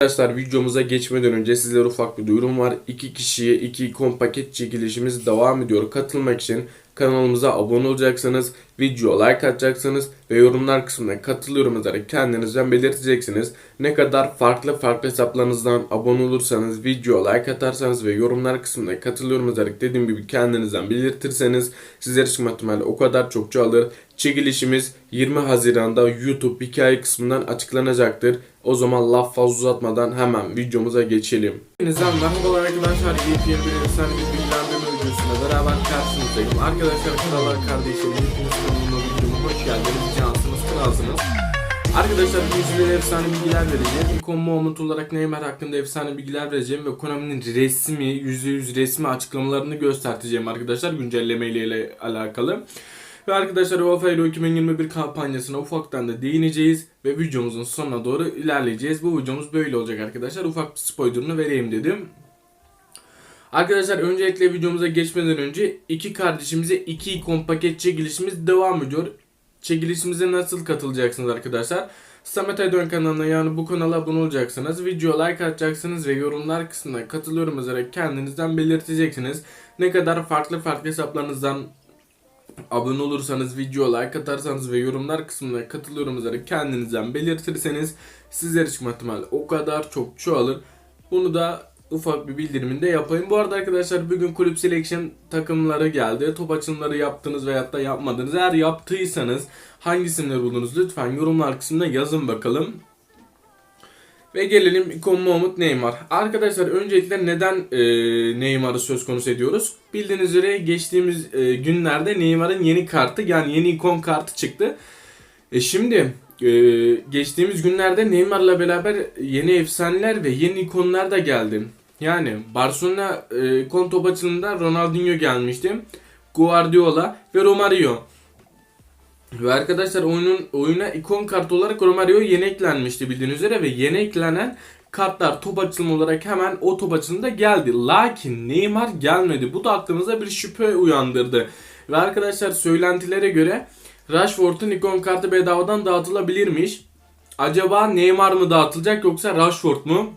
Arkadaşlar videomuza geçmeden önce sizlere ufak bir duyurum var. İki kişiye iki ikon paket çekilişimiz devam ediyor. Katılmak için kanalımıza abone olacaksınız, video like atacaksınız ve yorumlar kısmına katılıyorum yazarak kendinizden belirteceksiniz. Ne kadar farklı farklı hesaplarınızdan abone olursanız, video like atarsanız ve yorumlar kısmına katılıyorum yazarak dediğim gibi kendinizden belirtirseniz sizler için ihtimalle o kadar çok çoğalır. Çekilişimiz 20 Haziran'da YouTube hikaye kısmından açıklanacaktır. O zaman laf fazla uzatmadan hemen videomuza geçelim. Hepinizden merhabalar arkadaşlar. Yepyeni bir bir bilgilendirme videosuyla beraber karşınızdayım. Arkadaşlar krallar kardeşlerim hepiniz kanalıma videoma hoş geldiniz. Cansınız, kralsınız. Arkadaşlar bugün sizlere efsane bilgiler vereceğim. İkon Moment olarak Neymar hakkında efsane bilgiler vereceğim ve Konami'nin resmi, %100 resmi açıklamalarını göstereceğim arkadaşlar güncelleme ile alakalı. Ve arkadaşlar UEFA Euro 2021 kampanyasına ufaktan da değineceğiz ve videomuzun sonuna doğru ilerleyeceğiz. Bu videomuz böyle olacak arkadaşlar. Ufak bir spoilerını vereyim dedim. Arkadaşlar öncelikle videomuza geçmeden önce iki kardeşimize iki ikon paket çekilişimiz devam ediyor. Çekilişimize nasıl katılacaksınız arkadaşlar? Samet Aydın kanalına yani bu kanala abone olacaksınız. Video like atacaksınız ve yorumlar kısmına katılıyorum yazarak kendinizden belirteceksiniz. Ne kadar farklı farklı hesaplarınızdan abone olursanız, video like atarsanız ve yorumlar kısmına katılıyorum yazarak kendinizden belirtirseniz sizler için ihtimal o kadar çok çoğalır. Bunu da ufak bir bildiriminde yapayım. Bu arada arkadaşlar bugün kulüp selection takımları geldi. Top açımları yaptınız veyahut da yapmadınız. Eğer yaptıysanız hangi isimleri buldunuz lütfen yorumlar kısmına yazın bakalım. Ve gelelim ikon Mahmut Neymar. Arkadaşlar öncelikle neden e, Neymar'ı söz konusu ediyoruz? Bildiğiniz üzere geçtiğimiz e, günlerde Neymar'ın yeni kartı yani yeni ikon kartı çıktı. E şimdi e, geçtiğimiz günlerde Neymar'la beraber yeni efsaneler ve yeni ikonlar da geldi. Yani Barcelona e, ikon top açılımında Ronaldinho gelmişti. Guardiola ve Romario. Ve arkadaşlar oyunun oyuna ikon kart olarak Romario yeni eklenmişti bildiğiniz üzere ve yeni eklenen kartlar top açılımı olarak hemen o top açılımında geldi. Lakin Neymar gelmedi. Bu da aklımıza bir şüphe uyandırdı. Ve arkadaşlar söylentilere göre Rashford'un ikon kartı bedavadan dağıtılabilirmiş. Acaba Neymar mı dağıtılacak yoksa Rashford mu?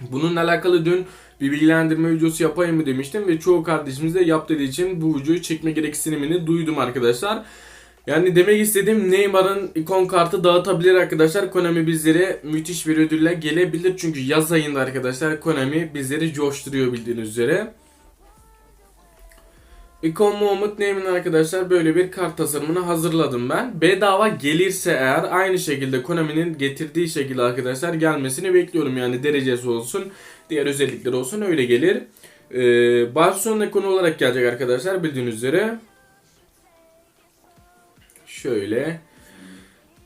Bununla alakalı dün bir bilgilendirme videosu yapayım mı demiştim ve çoğu kardeşimiz de yap dediği için bu videoyu çekme gereksinimini duydum arkadaşlar. Yani demek istediğim Neymar'ın ikon kartı dağıtabilir arkadaşlar. Konami bizlere müthiş bir ödülle gelebilir. Çünkü yaz ayında arkadaşlar Konami bizleri coşturuyor bildiğiniz üzere. İkon Muhammed Neymar'ın arkadaşlar böyle bir kart tasarımını hazırladım ben. Bedava gelirse eğer aynı şekilde Konami'nin getirdiği şekilde arkadaşlar gelmesini bekliyorum. Yani derecesi olsun, diğer özellikleri olsun öyle gelir. Ee, Barcelona ikonu olarak gelecek arkadaşlar bildiğiniz üzere. Şöyle.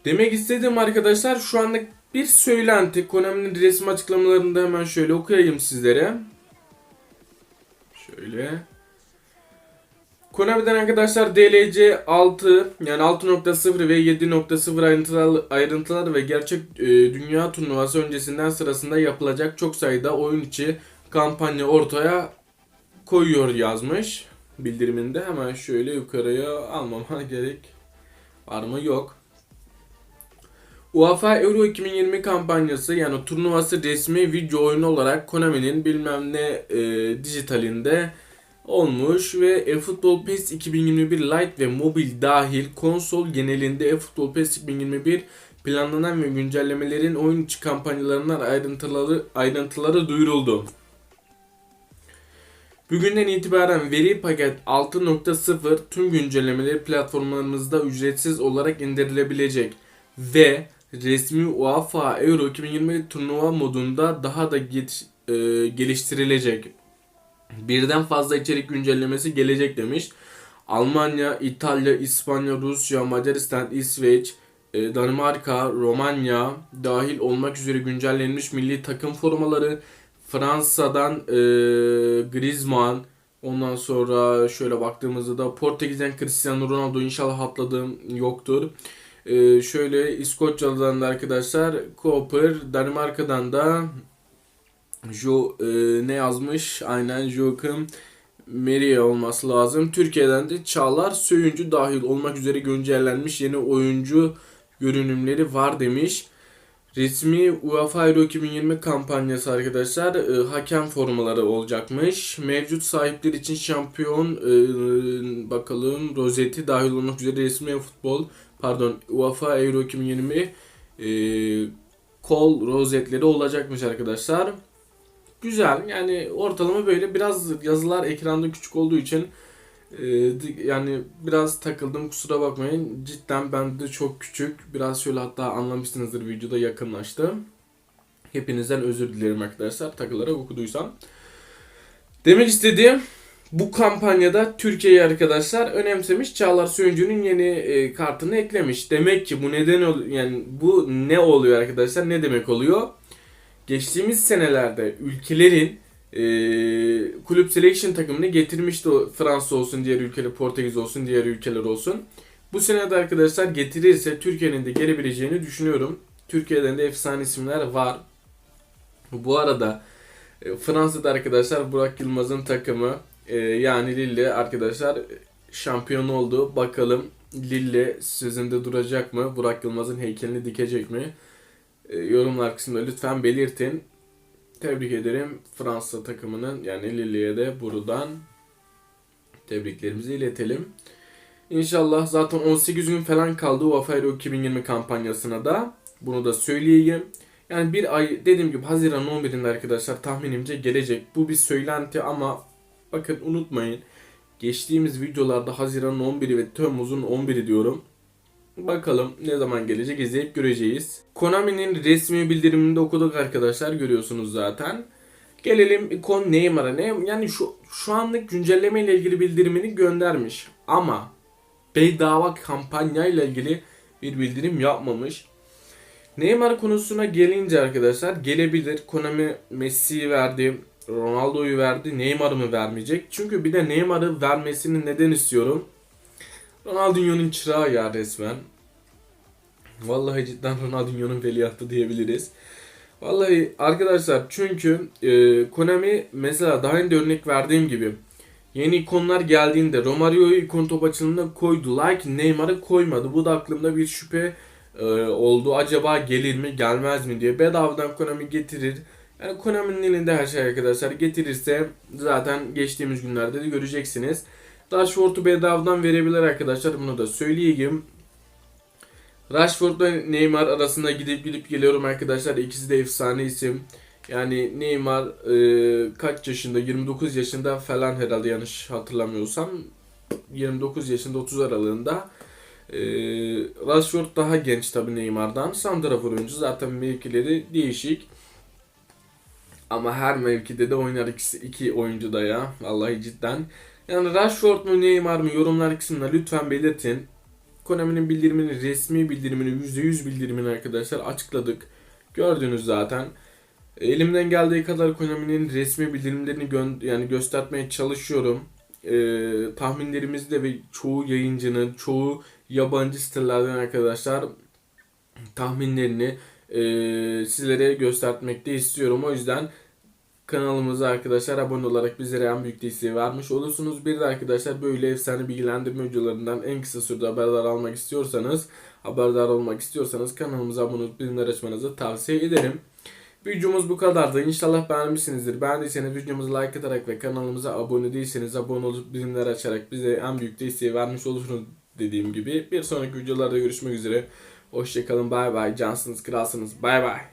Demek istediğim arkadaşlar şu anda bir söylenti. Konami'nin resmi açıklamalarında hemen şöyle okuyayım sizlere. Şöyle. Konami'den arkadaşlar DLC 6 yani 6.0 ve 7.0 ayrıntılar, ayrıntılar ve gerçek e, dünya turnuvası öncesinden sırasında yapılacak çok sayıda oyun içi kampanya ortaya koyuyor yazmış bildiriminde. Hemen şöyle yukarıya almama gerek var mı? Yok. UEFA Euro 2020 kampanyası yani turnuvası resmi video oyunu olarak Konami'nin bilmem ne e, dijitalinde olmuş ve eFootball PES 2021 Lite ve mobil dahil konsol genelinde eFootball PES 2021 planlanan ve güncellemelerin oyun içi kampanyalarından ayrıntıları ayrıntıları duyuruldu. Bugünden itibaren veri paket 6.0 tüm güncellemeleri platformlarımızda ücretsiz olarak indirilebilecek ve resmi UEFA Euro 2020 turnuva modunda daha da get- e, geliştirilecek. Birden fazla içerik güncellemesi gelecek demiş. Almanya, İtalya, İspanya, Rusya, Macaristan, İsveç, e, Danimarka, Romanya dahil olmak üzere güncellenmiş milli takım formaları, Fransa'dan e, Griezmann, ondan sonra şöyle baktığımızda da Portekiz'den Cristiano Ronaldo inşallah atladığım yoktur. E, şöyle İskoçya'dan da arkadaşlar Cooper, Danimarka'dan da Jo e, ne yazmış? Aynen Joachim Meria olması lazım. Türkiye'den de Çağlar Söyüncü dahil olmak üzere güncellenmiş yeni oyuncu görünümleri var demiş. Resmi UEFA Euro 2020 kampanyası arkadaşlar e, hakem formaları olacakmış. Mevcut sahipler için şampiyon e, bakalım rozeti dahil olmak üzere resmi futbol pardon UEFA Euro 2020 e, kol rozetleri olacakmış arkadaşlar. Güzel yani ortalama böyle biraz yazılar ekranda küçük olduğu için e, yani biraz takıldım kusura bakmayın. Cidden bende çok küçük. Biraz şöyle hatta anlamışsınızdır videoda yakınlaştım. Hepinizden özür dilerim arkadaşlar takılarak okuduysam. Demek istediğim bu kampanyada Türkiye'yi arkadaşlar önemsemiş. Çağlar Söyüncü'nün yeni e, kartını eklemiş. Demek ki bu neden yani bu ne oluyor arkadaşlar? Ne demek oluyor? Geçtiğimiz senelerde ülkelerin e, kulüp selection takımını getirmişti Fransa olsun, diğer ülkeler, Portekiz olsun, diğer ülkeler olsun. Bu sene de arkadaşlar getirirse Türkiye'nin de gelebileceğini düşünüyorum. Türkiye'den de efsane isimler var. Bu arada e, Fransa'da arkadaşlar Burak Yılmaz'ın takımı e, yani Lille arkadaşlar şampiyon oldu. Bakalım Lille sözünde duracak mı? Burak Yılmaz'ın heykelini dikecek mi? E, yorumlar kısmında lütfen belirtin. Tebrik ederim Fransa takımının yani Lille'ye de buradan tebriklerimizi iletelim. İnşallah zaten 18 gün falan kaldı UEFA Euro 2020 kampanyasına da. Bunu da söyleyeyim. Yani bir ay dediğim gibi Haziran 11'inde arkadaşlar tahminimce gelecek. Bu bir söylenti ama bakın unutmayın. Geçtiğimiz videolarda Haziran 11'i ve Temmuz'un 11'i diyorum. Bakalım ne zaman gelecek izleyip göreceğiz. Konami'nin resmi bildiriminde okuduk arkadaşlar görüyorsunuz zaten. Gelelim ikon Neymar'a. Ne, yani şu şu anlık güncelleme ile ilgili bildirimini göndermiş. Ama bedava kampanya ile ilgili bir bildirim yapmamış. Neymar konusuna gelince arkadaşlar gelebilir. Konami Messi'yi verdi, Ronaldo'yu verdi. Neymar'ı mı vermeyecek? Çünkü bir de Neymar'ı vermesini neden istiyorum? Ronaldinho'nun çırağı ya resmen. Vallahi cidden Ronaldinho'nun veliahtı diyebiliriz. Vallahi arkadaşlar çünkü e, Konami mesela daha önce örnek verdiğim gibi yeni ikonlar geldiğinde Romario'yu ikon top açılımına koydu. Like Neymar'ı koymadı. Bu da aklımda bir şüphe e, oldu. Acaba gelir mi gelmez mi diye. Bedavadan Konami getirir. Yani Konami'nin elinde her şey arkadaşlar. Getirirse zaten geçtiğimiz günlerde de göreceksiniz. Rashford'u bedavadan verebilir arkadaşlar. Bunu da söyleyeyim. Rashford ve Neymar arasında gidip gidip geliyorum arkadaşlar. İkisi de efsane isim. Yani Neymar e, kaç yaşında? 29 yaşında falan herhalde yanlış hatırlamıyorsam. 29 yaşında 30 aralığında. E, Rashford daha genç tabii Neymar'dan. Santrafor oyuncu zaten mevkileri değişik. Ama her mevkide de oynar ikisi, iki oyuncu da ya. Vallahi cidden. Yani Rashford mu Neymar mı yorumlar kısmına lütfen belirtin. Konami'nin bildirimini, resmi bildirimini, %100 bildirimini arkadaşlar açıkladık. Gördünüz zaten. Elimden geldiği kadar Konami'nin resmi bildirimlerini gö- yani göstermeye çalışıyorum. Ee, tahminlerimizde ve çoğu yayıncının, çoğu yabancı sitelerden arkadaşlar tahminlerini e, sizlere göstermekte istiyorum. O yüzden kanalımıza arkadaşlar abone olarak bizlere en büyük desteği vermiş olursunuz. Bir de arkadaşlar böyle efsane bilgilendirme videolarından en kısa sürede haberdar almak istiyorsanız, haberdar olmak istiyorsanız kanalımıza abone olup bildirimler açmanızı tavsiye ederim. Videomuz bu kadardı. İnşallah beğenmişsinizdir. Beğendiyseniz videomuzu like atarak ve kanalımıza abone değilseniz abone olup bildirimler açarak bize en büyük desteği vermiş olursunuz dediğim gibi. Bir sonraki videolarda görüşmek üzere. Hoşçakalın. Bay bay. Cansınız, kralsınız. Bay bay.